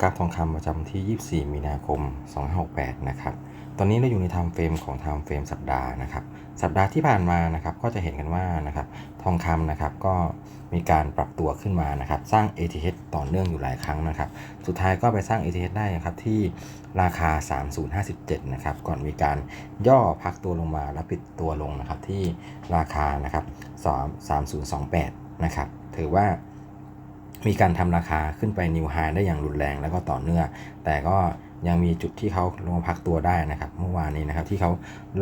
กราฟทองคำประจำที่ 24 มีนาคม 2568 นะครับ ตอนนี้เราอยู่ในไทม์เฟรมของไทม์เฟรมสัปดาห์นะครับ สัปดาห์ที่ผ่านมานะครับ ก็จะเห็นกันว่านะครับ ทองคำนะครับ ก็มีการปรับตัวขึ้นมานะครับ สร้าง ATH ต่อเนื่องอยู่หลายครั้งนะครับ สุดท้ายก็ไปสร้าง ATH ได้นะครับที่ราคา 3057 นะครับ ก่อนมีการย่อพักตัวลงมาแล้วปิดตัวลงนะครับที่ราคานะครับ3028 นะครับ ถือว่า มีการทำราคาขึ้นไปนิวไฮได้อย่างรุนแรงแล้วก็ต่อเนื่อง แต่ก็ยังมีจุดที่เขาลงพักตัวได้นะครับ เมื่อวานนี้นะครับที่เขา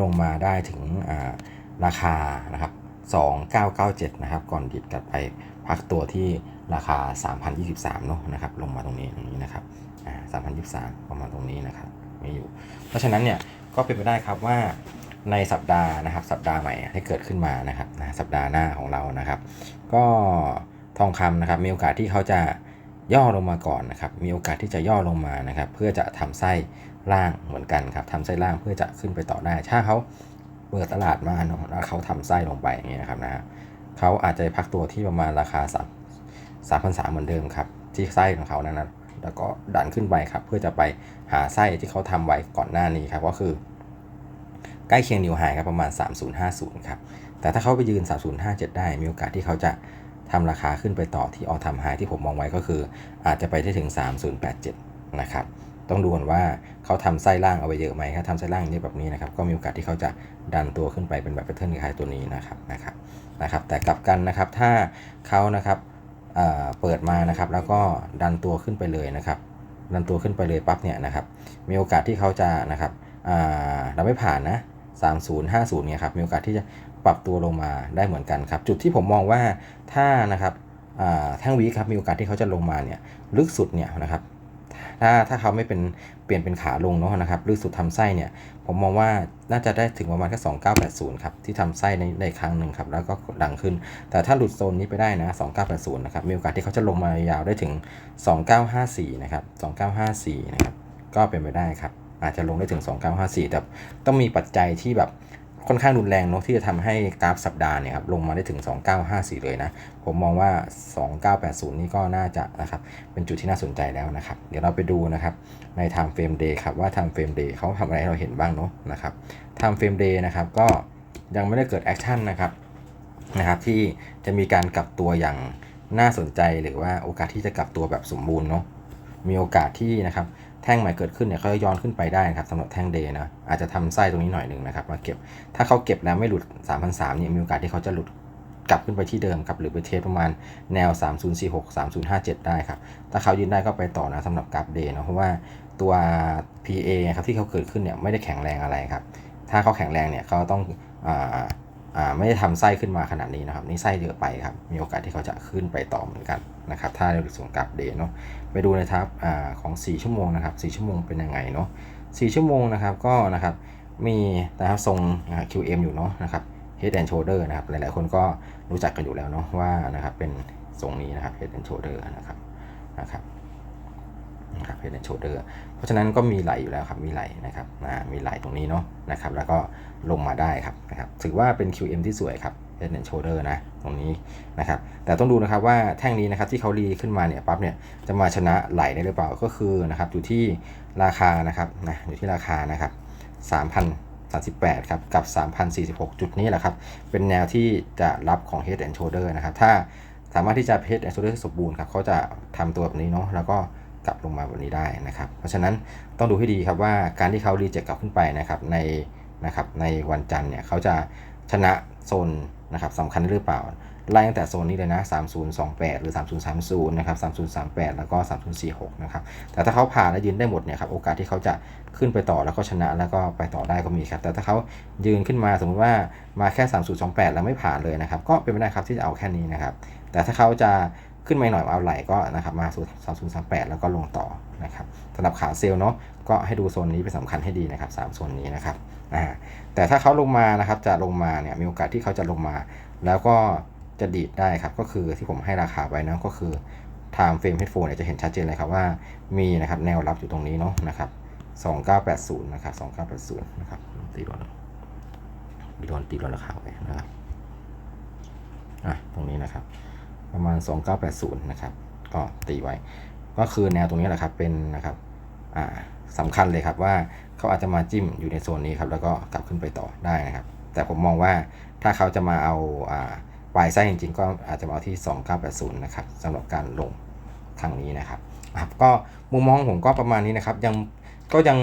ลงมาได้ถึงอ่าราคานะครับ2997 นะครับ ก่อนดิดกลับไปพักตัวที่ราคา 3023เนาะนะครับ ลงมาตรงนี้ตรงนี้นะครับ3023 ประมาณตรงนี้นะครับไม่อยู่ เพราะฉะนั้นเนี่ยก็เป็นไปได้ครับว่าในสัปดาห์นะครับ สัปดาห์ใหม่ที่เกิดขึ้นมานะครับนะสัปดาห์หน้าของเรานะครับ ก็ ทองคำนะครับ มีโอกาสที่เขาจะย่อลงมาก่อนนะครับ มีโอกาสที่จะย่อลงมานะครับ เพื่อจะทำไส้ล่างเหมือนกันครับทำไส้ล่างเพื่อจะขึ้นไปต่อได้ ถ้าเขาเปิดตลาดมาเนาะแล้วเขาทำไส้ลงไปอย่างเงี้ยนะครับนะเขาอาจจะพักตัวที่ประมาณราคาสามสามพันสามเหมือนเดิมครับ ที่ไส้ของเขานั้นนะแล้วก็ดันขึ้นไปครับ เพื่อจะไปหาไส้ที่เขาทำไว้ก่อนหน้านี้ครับ ก็คือ ใกล้เคียงนิวไฮครับประมาณ 3050 ครับ แต่ถ้าเขาไปยืน 3057 ได้มีโอกาสที่เขาจะ ทำราคาขึ้นไปต่อที่ออทำไฮที่ผมมองไว้ก็คือ อาจจะไปได้ถึง 3087 นะครับ ต้องดูก่อนว่าเขาทำไส้ล่างเอาไว้เยอะไหมถ้าทำไส้ล่างเยอะแบบนี้นะครับ ก็มีโอกาสที่เขาจะดันตัวขึ้นไปเป็นแบบแพทเทิร์นคล้ายตัวนี้นะครับนะครับนะครับ แต่กลับกันนะครับถ้าเขานะครับเเปิดมานะครับ แล้วก็ดันตัวขึ้นไปเลยนะครับดันตัวขึ้นไปเลยปั๊บเนี่ยนะครับ มีโอกาสที่เขาจะนะครับเราไม่ผ่านนะ3050เนี่ยครับ มีโอกาสที่จะ ปรับตัวลงมาได้เหมือนกันครับ จุดที่ผมมองว่าถ้านะครับแท่งวีคครับมีโอกาสที่เขาจะลงมาเนี่ยลึกสุดเนี่ยนะครับถ้าถ้าเขาไม่เป็นเปลี่ยนเป็นขาลงเนาะนะครับลึกสุดทำไส้เนี่ยผมมองว่าน่าจะได้ถึงประมาณแค่2980ครับที่ทำไส้ในในครั้งหนึ่งครับแล้วก็ดังขึ้น แต่ถ้าหลุดโซนนี้ไปได้นะ2980นะครับมีโอกาสที่เขาจะลงมายาวได้ถึง2954นะครับ2954นะครับก็เป็นไปได้ครับอาจจะลงได้ถึง 2954 แต่ต้องมีปัจจัยที่แบบ ค่อนข้างรุนแรงเนาะที่จะทำให้กราฟสัปดาห์เนี่ยครับลงมาได้ถึง 2954 เลยนะ ผมมองว่า 2980 นี่ก็น่าจะนะครับเป็นจุดที่น่าสนใจแล้วนะครับ เดี๋ยวเราไปดูนะครับใน time frame day ครับว่า time frame day เขาทำอะไรให้เราเห็นบ้างเนาะนะครับ time frame day นะครับก็ยังไม่ได้เกิดแอคชั่นนะครับนะครับที่จะมีการกลับตัวอย่างน่าสนใจหรือว่าโอกาสที่จะกลับตัวแบบสมบูรณ์เนาะมีโอกาสที่นะครับ แท่งใหม่เกิดขึ้นเนี่ยเขาจะย้อนขึ้นไปได้นะครับสำหรับแท่งเดย์นะอาจจะทำไส้ตรงนี้หน่อยหนึ่งนะครับมาเก็บถ้าเขาเก็บแล้วไม่หลุด3,003เนี่ยมีโอกาสที่เขาจะหลุดกลับขึ้นไปที่เดิมครับหรือไปเทสประมาณแนว 3046 3057 ได้ครับ ถ้าเขายืนได้ก็ไปต่อนะสำหรับกราฟเดย์นะเพราะว่าตัว PA ครับที่เขาเกิดขึ้นเนี่ยไม่ได้แข็งแรงอะไรครับ ถ้าเขาแข็งแรงเนี่ยเขาต้องอ ไม่ได้ทำไส้ขึ้นมาขนาดนี้นะครับ นี่ไส้เยอะไปครับ มีโอกาสที่เขาจะขึ้นไปต่อเหมือนกันนะครับ ถ้าในส่วนกราฟเดย์เนาะ ไปดูในทับอของ 4 ชั่วโมงนะครับ 4 ชั่วโมงเป็นยังไงเนาะ4ชั่วโมงนะครับ ก็นะครับ มีนะครับทรง QM อยู่เนาะนะครับ Head and Shoulder นะครับ หลายๆ คนก็รู้จักกันอยู่แล้วเนาะว่านะครับ เป็นทรงนี้นะครับ Head and Shoulder นะครับ นะครับ Head and Shoulder เพราะฉะนั้นก็มีไหลอยู่แล้วครับ มีไหลนะครับมีไหลตรงนี้เนาะนะครับ แล้วก็ลงมาได้ครับนะครับ ถือว่าเป็น QM ที่สวยครับ Head and Shoulder นะตรงนี้นะครับ แต่ต้องดูนะครับว่าแท่งนี้นะครับที่เขารีขึ้นมาเนี่ยปั๊บเนี่ยจะมาชนะไหลได้หรือเปล่าก็คือนะครับอยู่ที่ราคานะครับนะอยู่ที่ราคานะครับ3,038ครับกับ 3,046 จุดนี้แหละครับ เป็นแนวที่จะรับของ Head and Shoulder นะครับ ถ้าสามารถที่จะ Head and Shoulder สมบูรณ์ครับเขาจะทำตัวแบบนี้เนาะแล้วก็ กลับลงมาแบบนี้ได้นะครับ เพราะฉะนั้นต้องดูให้ดีครับว่าการที่เขารีเจ็คกลับขึ้นไปนะครับในนะครับในวันจันทร์เนี่ยเขาจะชนะโซนนะครับสำคัญหรือเปล่าไล่ตั้งแต่โซนนี้เลยนะ 3028 หรือ 3030 นะครับ 3038 แล้วก็ 3046 นะครับ แต่ถ้าเขาผ่านและยืนได้หมดเนี่ยครับ โอกาสที่เขาจะขึ้นไปต่อแล้วก็ชนะแล้วก็ไปต่อได้ก็มีครับ แต่ถ้าเขายืนขึ้นมาสมมติว่ามาแค่ 3028 แล้วไม่ผ่านเลยนะครับ ก็เป็นไปได้ครับที่จะเอาแค่นี้นะครับ แต่ถ้าเขาจะ ขึ้นมาหน่อยเอาไหลก็นะครับมาสู่3038 แล้วก็ลงต่อนะครับสำหรับขาเซลล์เนาะก็ให้ดูโซนนี้เป็นสำคัญให้ดีนะครับ3โซนนี้นะครับอ่าแต่ถ้าเขาลงมานะครับจะลงมาเนี่ยมีโอกาสที่เขาจะลงมา แล้วก็จะดีดได้ครับก็คือที่ผมให้ราคาไว้นะก็คือ time frame headphone เนี่ยจะเห็นชัดเจนเลยครับว่ามีนะครับแนวรับอยู่ตรงนี้เนาะนะครับ2980นะครับ2980นะครับตีโดนตีโดนตีโดนราคาไว้นะครับอะตรงนี้นะครับ ประมาณ 2980 นะครับ ก็ตีไว้ ก็คือแนวตรงนี้แหละครับ เป็นนะครับอ่าสำคัญเลยครับว่าเขาอาจจะมาจิ้มอยู่ในโซนนี้ครับ แล้วก็กลับขึ้นไปต่อได้นะครับ แต่ผมมองว่าถ้าเขาจะมาเอาอ่าปลายไส้จริงๆ ก็อาจจะมาเอาที่ 2980 นะครับสำหรับการลงครั้งนี้นะครับอะก็มุมมองผมก็ประมาณนี้นะครับ ยังก็ยัง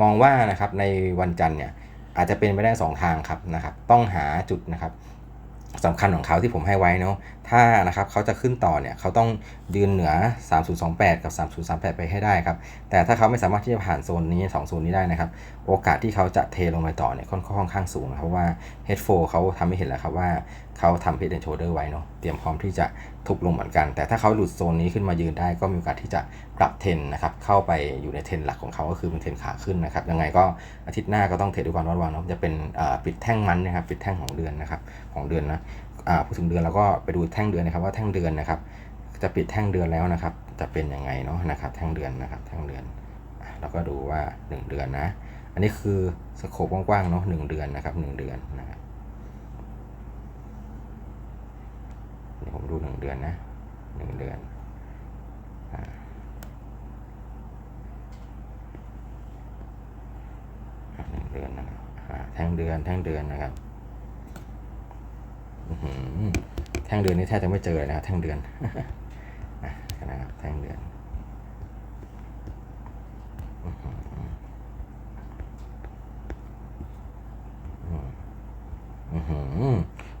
มองว่านะครับในวันจันทร์เนี่ยอาจจะเป็นไปได้ 2 ทางครับนะครับ ต้องหาจุดนะครับสำคัญของเขาที่ผมให้ไว้เนาะ ถ้านะครับเขาจะขึ้นต่อเนี่ยเขาต้องยืนเหนือ 3028 กับ 3038 ไปให้ได้ครับ แต่ถ้าเขาไม่สามารถที่จะผ่านโซนนี้2โซนนี้ได้นะครับ โอกาสที่เขาจะเทลงไปต่อเนี่ยค่อนข้างสูงนะครับเพราะว่า H4 เขาทำให้เห็นแล้วครับว่าเขาทำ Head and Shoulder ไว้เนาะเตรียมพร้อมที่จะทุบลงเหมือนกัน แต่ถ้าเขาหลุดโซนนี้ขึ้นมายืนได้ก็มีโอกาสที่จะปรับเทนนะครับเข้าไปอยู่ในเทนหลักของเขาก็คือเป็นเทนขาขึ้นนะครับยังไงก็อาทิตย์หน้าก็ต้องเทรดด้วยความระวังเนาะจะเป็นปิดแท่งมันนะครับปิดแท่งของเดือนนะครับของเดือนนะ พูดถึงเดือนแล้วก็ไปดูแท่งเดือนนะครับว่าแท่งเดือนนะครับ จะปิดแท่งเดือนแล้วนะครับ จะเป็นยังไงเนาะนะครับ แท่งเดือนนะครับ แท่งเดือนเราก็ดูว่า 1 เดือนนะ อันนี้คือสโคปกว้างๆเนาะหเดือนนะครับ 1 เดือนนะครับเดี๋ยวผมดู 1 เดือนนะ1เดือนหนึ่งเดือนนะครับแท่งเดือนแท่งเดือนนะครับ แท่งเดือนนี่แทบจะไม่เจอเลยนะครับแท่งเดือนนะครับแท่งเดือน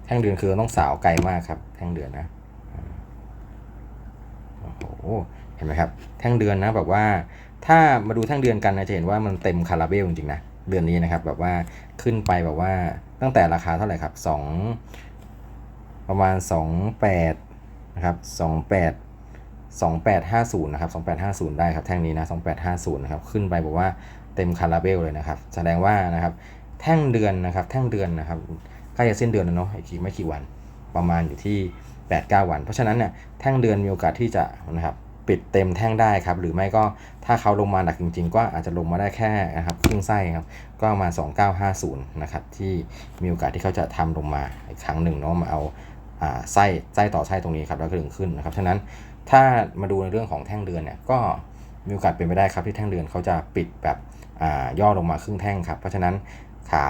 แท่งเดือนคือต้องสาวไกลมากครับ แท่งเดือนนะโอ้โหเห็นไหมครับ แท่งเดือนนะแบบว่า ถ้ามาดูแท่งเดือนกันนะจะเห็นว่ามันเต็มคาราเบลจริงๆนะเดือนนี้นะครับแบบว่าขึ้นไปแบบว่าตั้งแต่ราคาเท่าไหร่ครับสอง ประมาณ 28นะครับ28 2850นะครับ2850 ได้ครับแท่งนี้นะ2850นะครับขึ้นไปบอกว่าเต็มคาราเบลเลยนะครับ แสดงว่านะครับแท่งเดือนนะครับ แท่งเดือนนะครับใกล้จะสิ้นเดือนแล้วเนาะอีกไม่กี่วันประมาณอยู่ที่ 8-9 วัน เพราะฉะนั้นเนี่ยแท่งเดือนมีโอกาสที่จะนะครับปิดเต็มแท่งได้ครับ หรือไม่ก็ถ้าเขาลงมาหนักจริง ๆ ก็อาจจะลงมาได้แค่นะครับครึ่งไส้ครับก็มา 2950 นะครับที่มีโอกาสที่เขาจะทำลงมาอีกครั้งหนึ่งเนาะมาเอา ไส้ไส้ต่อไส้ตรงนี้ครับแล้วก็ดึงขึ้นนะครับฉะนั้นถ้ามาดูในเรื่องของแท่งเดือนเนี่ยก็มีโอกาสเป็นไปได้ครับที่แท่งเดือนเขาจะปิดแบบย่อลงมาครึ่งแท่งครับเพราะฉะนั้นขา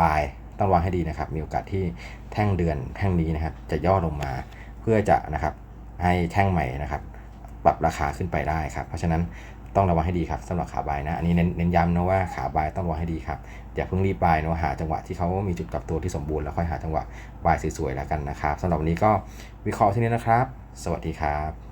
บายต้องวางให้ดีนะครับ มีโอกาสที่แท่งเดือนแท่งนี้นะครับ จะย่อลงมาเพื่อจะนะครับให้แท่งใหม่นะครับ ปรับราคาขึ้นไปได้ครับ เพราะฉะนั้น ต้องระวังให้ดีครับสำหรับขาบายนะอันนี้เน้นเน้นย้ำนะว่าขาบายต้องระวังให้ดีครับอย่าเพิ่งรีบบายนะหาจังหวะที่เขามีจุดกลับตัวที่สมบูรณ์แล้วค่อยหาจังหวะบายสวยๆแล้วกันนะครับสำหรับวันนี้ก็วิเคราะห์ที่นี้นะครับ สวัสดีครับ